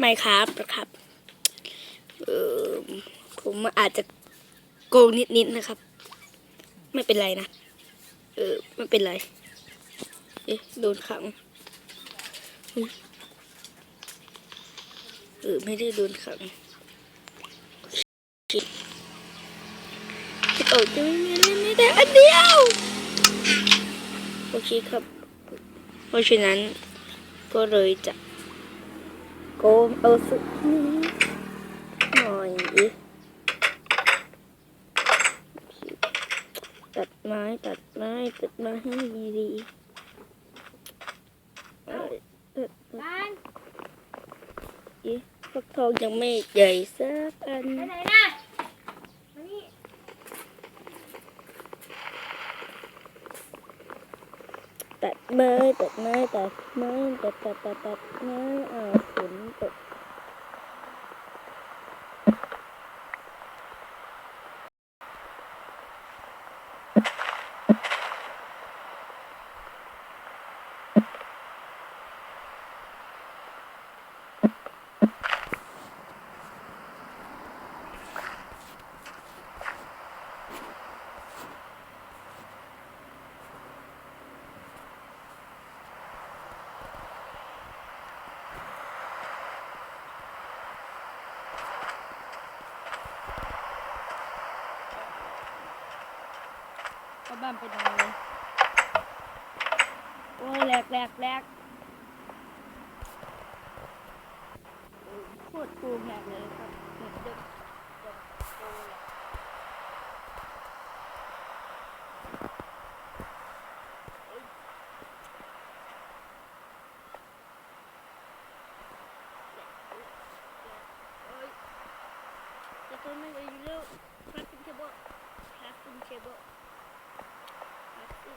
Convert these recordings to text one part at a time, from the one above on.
ไมครับนะครับเออผมอาจจะโกงนิดๆนะครับ ไม่เป็นไรนะ เออไม่เป็นไร เอ๊ะโดนขังเออไม่ได้โดนขังโอเคโอ้จะไม่มีเล่นไม่ได้อันเดียวโอเคครับ เพราะฉะนั้นก็เลยจะ กงเอาสุดนี้หน่อยตัดไม้ตัดไม้ตัดไม้ให้ดีๆเอ้ยเอ้ยบ้านอีฟักทองยังไม่ใหญ่สักอันไปไหนนะมานี่ตัดไม้ตัดไม้ตัดไม้ตัดตัดตัดตัดไม้อ้าวฝนตก ก็บ้านเป็นยังไงโอ้ยแหลกแหลกแหลกโคตรปูแหลกเลยครับเด็กเด็กโตเลยจะทนไม่ไหวอยู่แล้วคราฟ ติ้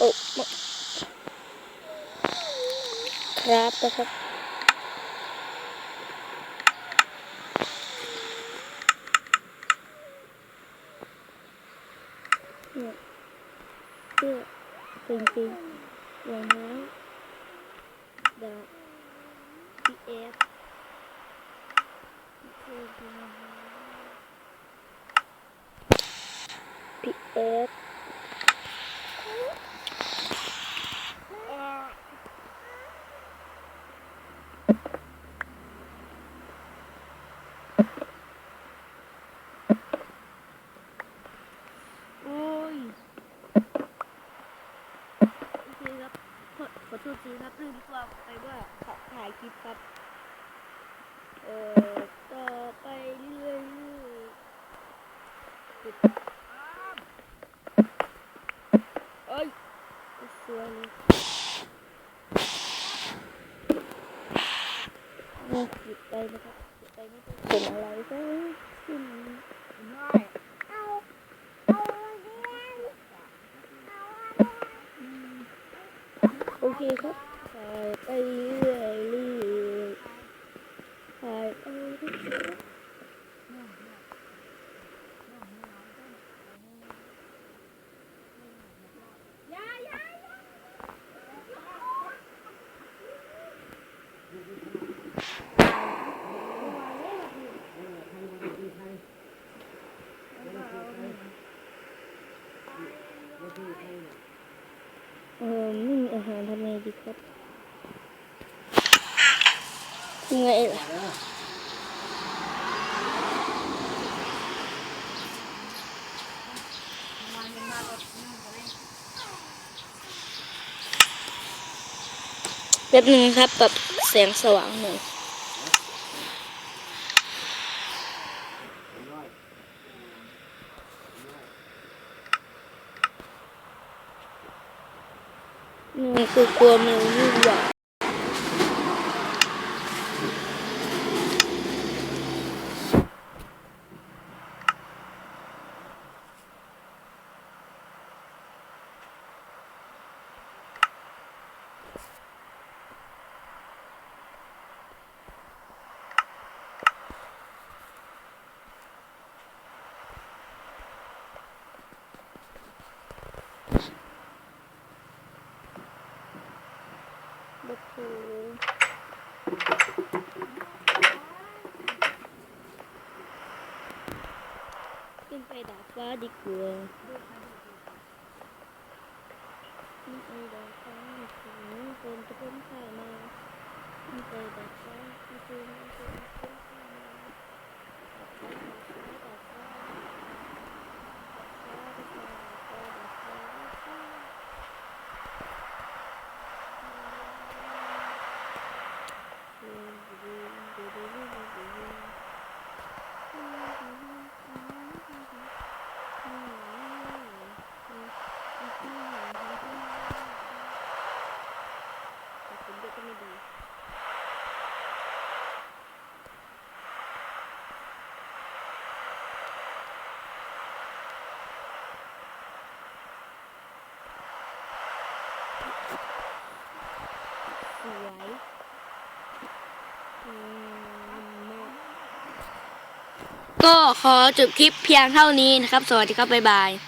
โอ้ครับนะครับเนี่ยเสื้อจริงๆอย่างนี้ดาพีเอฟพีเอฟ โอ้ยโอเคครับ ขอโทษทีครับลืมตัวไปว่าขอถ่ายคลิปครับ เอ่อ ต่อไปเรื่อยๆเอ้ยสวยหยุดไปนะครับหยุดไปไม่ต้องเป็นอะไรก็ขึ้นโอ เคครับถ่ายไปเรื่อยเรื่อยถ่ายไปเรื่อยเเออไม่มีอาหารทำไงดีครับยังไงล่ะแป๊บหนึ่งครับปรับแสงสว่างหน่อย นี่คือกลัวมันวุ่นวายบั ขึ้นไปดาดฟ้าดีกว่าขึ้นไปดาดฟ้าดีกว่าคนจะพ้นผ่านมาขึ้นไปดาดฟ้าดีกว่าคนจะพ้นผ่านมาดาดฟ้าดาดฟ้าดาดฟ้าดาดฟ้าดาดฟ้าดาดฟ้าดาดฟ้า สวยอืมมากก็ขอจบคลิปเพียงเท่านี้นะครับ สวัสดีครับ บ๊ายบาย